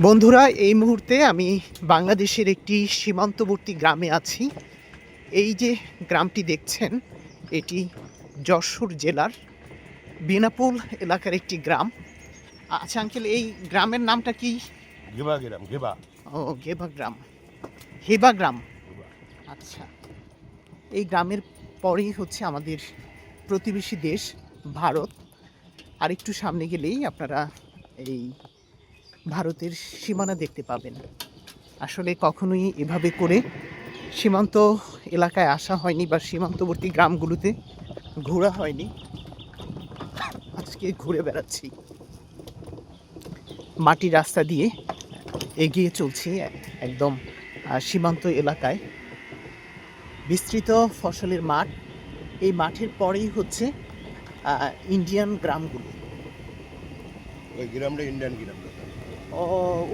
বন্ধুরা এই মুহূর্তে আমি বাংলাদেশের একটি সীমান্তবর্তী গ্রামে আছি। এই যে গ্রামটি দেখছেন এটি যশোর জেলার বিনাপুল এলাকার একটি গ্রাম। আচ্ছা আঙ্কেল এই গ্রামের নামটা কি? গেবা গেলাম গেবা ও গেবা গ্রাম। হেবা গ্রাম। আচ্ছা এই গ্রামের পরেই হচ্ছে আমাদের প্রতিবেশী দেশ ভারত। আর একটু সামনে গেলেই আপনারা এই ভারতের সীমানা দেখতে পাবেন। আসলে কখনোই এভাবে করে সীমান্ত এলাকায় আসা হয়নি বা সীমান্তবর্তী গ্রামগুলোতে ঘোরা হয়নি। আজকে ঘুরে বেড়াচ্ছি। মাটির রাস্তা দিয়ে এগিয়ে চলছি একদম সীমান্ত এলাকায়। বিস্তৃত ফসলের মাঠ, এই মাঠের পরেই হচ্ছে ইন্ডিয়ান গ্রামগুলো। ওই গ্রামটা ইন্ডিয়ান গ্রাম।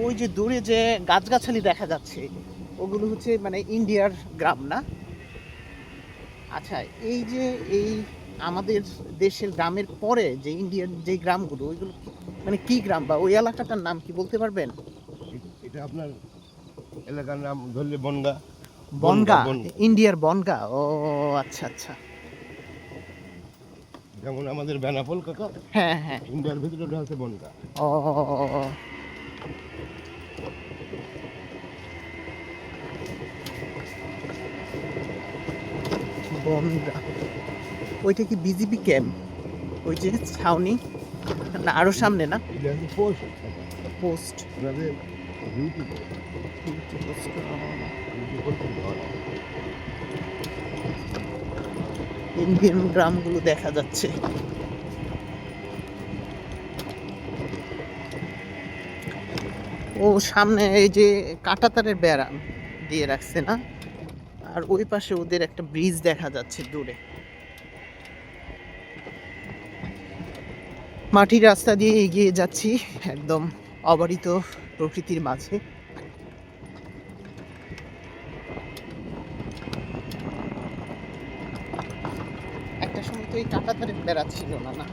ওই যে দূরে যে গাছগাছালি দেখা যাচ্ছে ওগুলো হচ্ছে মানে ইন্ডিয়ার গ্রাম না? আচ্ছা এই যে এই আমাদের দেশের গ্রামের পরে যে ইন্ডিয়ার যে গ্রামগুলো ওইগুলো মানে কি গ্রাম বা ওই এলাকাটার নাম কি বলতে পারবেন? এটা আপনার এলাকার নাম ধরলে বনগা। বনগা। ইন্ডিয়ার বনগা। ও আচ্ছা আচ্ছা। যেমন আমাদের বেনাপোল কাকা হ্যাঁ হ্যাঁ। ইন্ডিয়ার ভিতরে হচ্ছে বনগা। ও। বনগা ওইটা কি বিজেপি ক্যাম্প? ওই যে ছাউনি? না আরও সামনে না? পোস্ট। গ্রামগুলো দেখা যাচ্ছে। ও সামনে এই যে কাঁটাতারের বেড়া দিয়ে রাখছে না? আর ওই পাশে ওদের একটা ব্রিজ দেখা যাচ্ছে দূরে। মাটির রাস্তা দিয়ে এগিয়ে যাচ্ছি একদম অবারিত প্রকৃতির মাঝে। একটা সময় তো এই কাঁটাতারের বেড়া না না?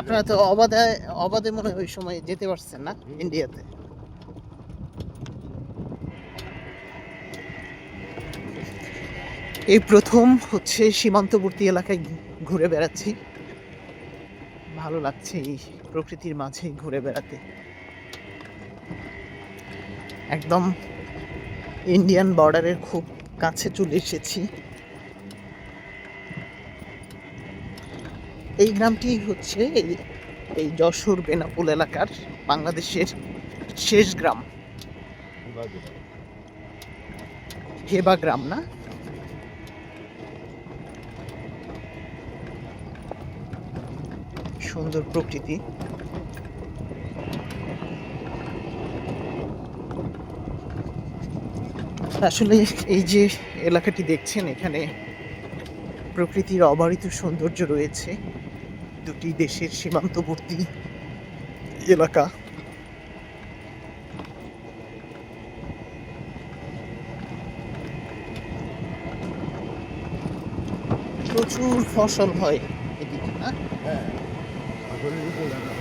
আপনারা তো অবাধে অবাধে মনে হয় ওই সময় যেতে পারছেন না ইন্ডিয়াতে। এই প্রথম হচ্ছে সীমান্তবর্তী এলাকায় ঘুরে বেড়াচ্ছি। ভালো লাগছে এই প্রকৃতির মাঝে ঘুরে বেড়াতে। একদম ইন্ডিয়ান বর্ডারের খুব কাছে চলে এসেছি। এই গ্রামটি হচ্ছে এই- এই যশোর বেনাপুল এলাকার বাংলাদেশের শেষ গ্রাম। হেবা গ্রাম না? সুন্দর প্রকৃতি। আসলে এই যে এলাকাটি দেখছেন, এখানে প্রকৃতির অবারিত সৌন্দর্য রয়েছে। দুটি দেশের সীমান্তবর্তী এলাকা। প্রচুর ফসল হয় এদিকে, না? それ以降だな